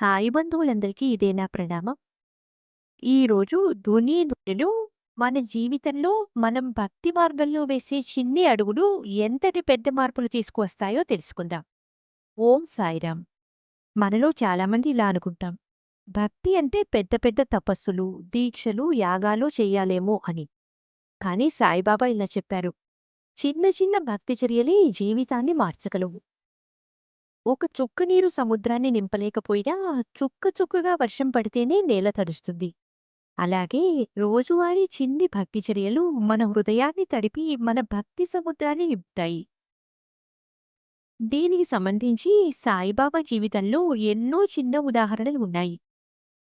సాయి బంధువులందరికీ ఇదే నా ప్రణామం. ఈరోజు ధ్వని ధ్వనులు మన జీవితంలో మనం భక్తి మార్గంలో వేసే చిన్ని అడుగులు ఎంతటి పెద్ద మార్పులు తీసుకువస్తాయో తెలుసుకుందాం. ఓం సాయిరామ్. మనలో చాలామంది ఇలా అనుకుంటాం. భక్తి అంటే పెద్ద పెద్ద తపస్సులు, దీక్షలు, యాగాలు చేయాలేమో అని. కానీ సాయిబాబా ఇలా చెప్పారు. చిన్న చిన్న భక్తి చర్యలే జీవితాన్ని మార్చగలవు. ఒక చుక్క నీరు సముద్రాన్ని నింపలేకపోయినా చుక్క చుక్కగా వర్షం పడితేనే నేల తడుస్తుంది. అలాగే రోజువారీ చిన్ని భక్తి చర్యలు మన హృదయాన్ని తడిపి మన భక్తి సముద్రాన్ని నింపుతాయి. దీనికి సంబంధించి సాయిబాబా జీవితంలో ఎన్నో చిన్న ఉదాహరణలు ఉన్నాయి.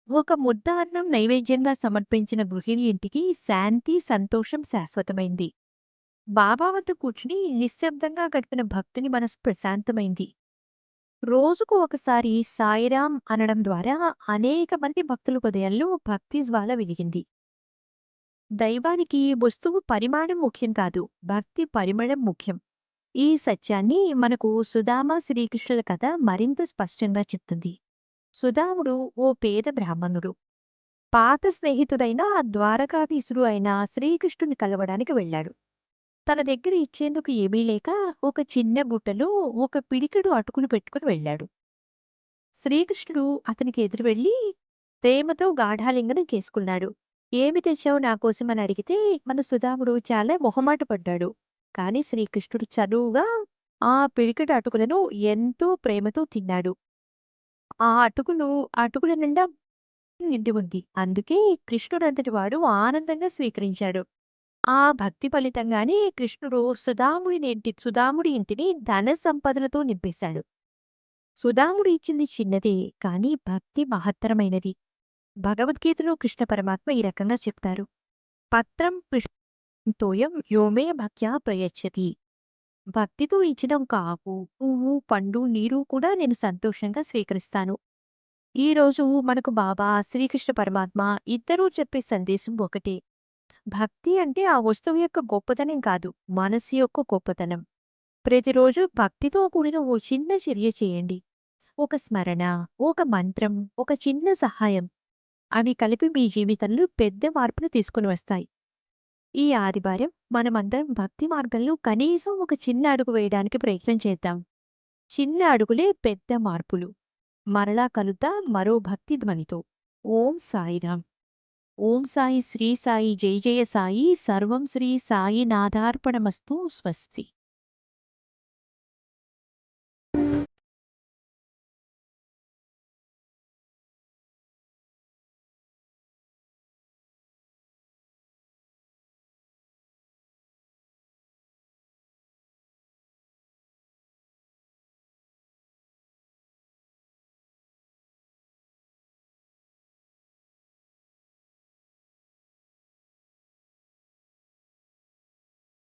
ఒక ముద్ద అన్నం నైవేద్యంగా సమర్పించిన గృహిణి ఇంటికి శాంతి, సంతోషం శాశ్వతమైంది. బాబా వద్ద కూర్చుని నిశ్శబ్దంగా గడిపిన భక్తుని మనసు ప్రశాంతమైంది. రోజుకు ఒకసారి సాయిరాం అనడం ద్వారా అనేక మంది భక్తుల హృదయంలో భక్తి జ్వాల వెలిగింది. దైవానికి వస్తువు పరిమాణం ముఖ్యం కాదు, భక్తి పరిమళం ముఖ్యం. ఈ సత్యాన్ని మనకు సుధామ శ్రీకృష్ణుల కథ మరింత స్పష్టంగా చెప్తుంది. సుధాముడు ఓ పేద బ్రాహ్మణుడు. పాత స్నేహితుడైన ద్వారకాధీశుడు అయిన శ్రీకృష్ణుని కలవడానికి వెళ్ళాడు. తన దగ్గర ఇచ్చేందుకు ఏమీ లేక ఒక చిన్న బుట్టలో ఒక పిడికెడు అటుకులు పెట్టుకుని వెళ్ళాడు. శ్రీకృష్ణుడు అతనికి ఎదురు వెళ్ళి ప్రేమతో గాఢాలింగనం చేసుకున్నాడు. ఏమి తెచ్చావు నా కోసం అని అడిగితే మన సుధాముడు చాలా మొహమాట పడ్డాడు. కానీ శ్రీకృష్ణుడు చనువుగా ఆ పిడికెడు అటుకులను ఎంతో ప్రేమతో తిన్నాడు. ఆ అటుకులు అటుకుల నిండా నిండి ఉంది. అందుకే కృష్ణుడంతటి వాడు ఆనందంగా స్వీకరించాడు. ఆ భక్తి ఫలితంగానే కృష్ణుడు సుధాముడిని ఇంటి సుధాముడి ఇంటిని ధన సంపదలతో నింపేశాడు. సుధాముడు ఇచ్చింది చిన్నదే కానీ భక్తి మహత్తరమైనది. భగవద్గీతలో కృష్ణ పరమాత్మ ఈ రకంగా చెప్తారు. పత్రం తోయం యోమే భక్త్యా ప్రయచ్చతి. భక్తితో ఇచ్చిన ఒక ఆకు, పువ్వు, పండు, నీరు కూడా నేను సంతోషంగా స్వీకరిస్తాను. ఈరోజు మనకు బాబా, శ్రీకృష్ణ పరమాత్మ ఇద్దరూ చెప్పే సందేశం ఒకటే. భక్తి అంటే ఆ వస్తువు యొక్క గొప్పతనం కాదు, మనసు యొక్క గొప్పతనం. ప్రతిరోజు భక్తితో కూడిన ఓ చిన్న చర్య చేయండి. ఒక స్మరణ, ఒక మంత్రం, ఒక చిన్న సహాయం అవి కలిపి మీ జీవితంలో పెద్ద మార్పును తీసుకుని వస్తాయి. ఈ ఆదివారం మనమందరం భక్తి మార్గంలో కనీసం ఒక చిన్న అడుగు వేయడానికి ప్రయత్నం చేద్దాం. చిన్న అడుగులే పెద్ద మార్పులు. మరలా కలుద్దాం మరో భక్తి ధ్వనితో. ఓం సాయిరామ్. ఓం సాయి శ్రీ సాయి జై జయ సాయి. సర్వం శ్రీ సాయి. నాథార్పణమస్తు స్వస్తి.